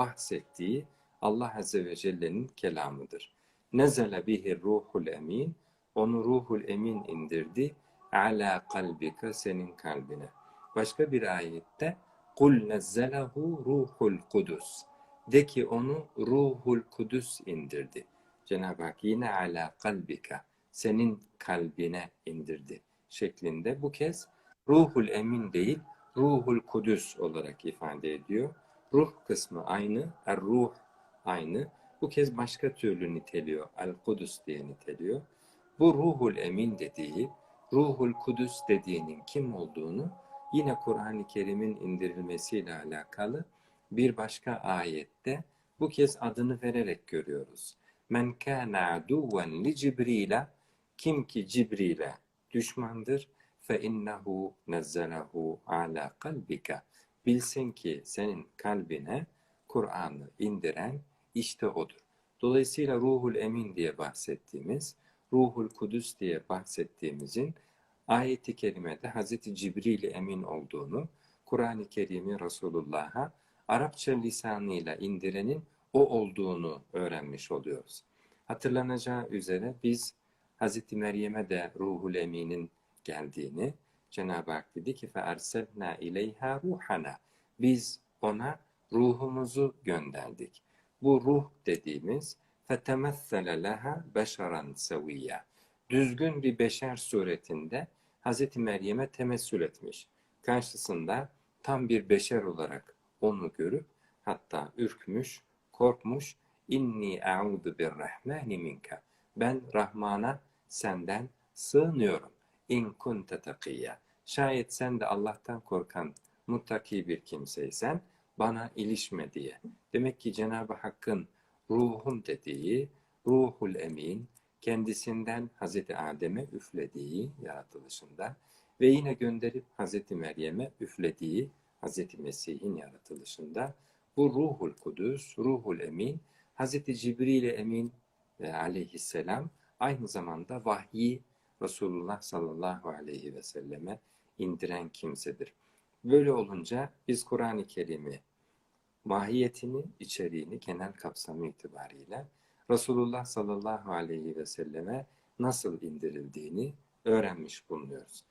bahsettiği Allah Azze ve Celle'nin kelamıdır. Nezele bihi ruhul emin, onu ruhul emin indirdi, ala kalbika senin kalbine. Başka bir ayette, kul nezzelehu ruhul kudus. De ki onu ruhul kudüs indirdi. Cenab-ı Hak yine ala kalbika, senin kalbine indirdi şeklinde. Bu kez ruhul emin değil, ruhul kudüs olarak ifade ediyor. Ruh kısmı aynı, er ruh aynı. Bu kez başka türlü niteliyor. El Kudüs diye niteliyor. Bu ruhul emin dediği, ruhul kudüs dediğinin kim olduğunu yine Kur'an-ı Kerim'in indirilmesiyle alakalı bir başka ayette bu kez adını vererek görüyoruz. Men kana aduven li Cibril'e kim ki Cibril'e düşmandır fe innehu nezzelehu ala kalbika bilsin ki senin kalbine Kur'an'ı indiren işte odur. Dolayısıyla ruhul emin diye bahsettiğimiz, ruhul kudüs diye bahsettiğimizin ayeti kerimede Hazreti Cibril emin olduğunu, Kur'an-ı Kerim'i Resulullah'a Arapça lisanıyla indirenin o olduğunu öğrenmiş oluyoruz. Hatırlanacağı üzere biz Hazreti Meryem'e de ruhul eminin geldiğini Cenab-ı Hak dedi ki فَاَرْسَلْنَا اِلَيْهَا ruhana. Biz ona ruhumuzu gönderdik. Bu ruh dediğimiz فَتَمَثَّلَ لَهَا بَشَرًا سَوِيًّا Düzgün bir beşer suretinde Hazreti Meryem'e temessül etmiş. Karşısında tam bir beşer olarak onu görüp hatta ürkmüş, korkmuş. İnni e'udu birrahmani minka. Ben Rahman'a senden sığınıyorum. İn kunte takiyya. Şayet sen de Allah'tan korkan muttaki bir kimseysen bana ilişme diye. Demek ki Cenab-ı Hakk'ın ruhum dediği, ruhul emin, kendisinden Hazreti Adem'e üflediği yaratılışında ve yine gönderip Hazreti Meryem'e üflediği Hazreti Mesih'in yaratılışında bu ruhul kudüs, ruhul emin, Hazreti Cibril emin e, aleyhisselam aynı zamanda vahyi Resulullah sallallahu aleyhi ve selleme indiren kimsedir. Böyle olunca biz Kur'an-ı Kerim'i mahiyetini, içeriğini, genel kapsamı itibariyle Resulullah sallallahu aleyhi ve selleme nasıl indirildiğini öğrenmiş bulunuyoruz.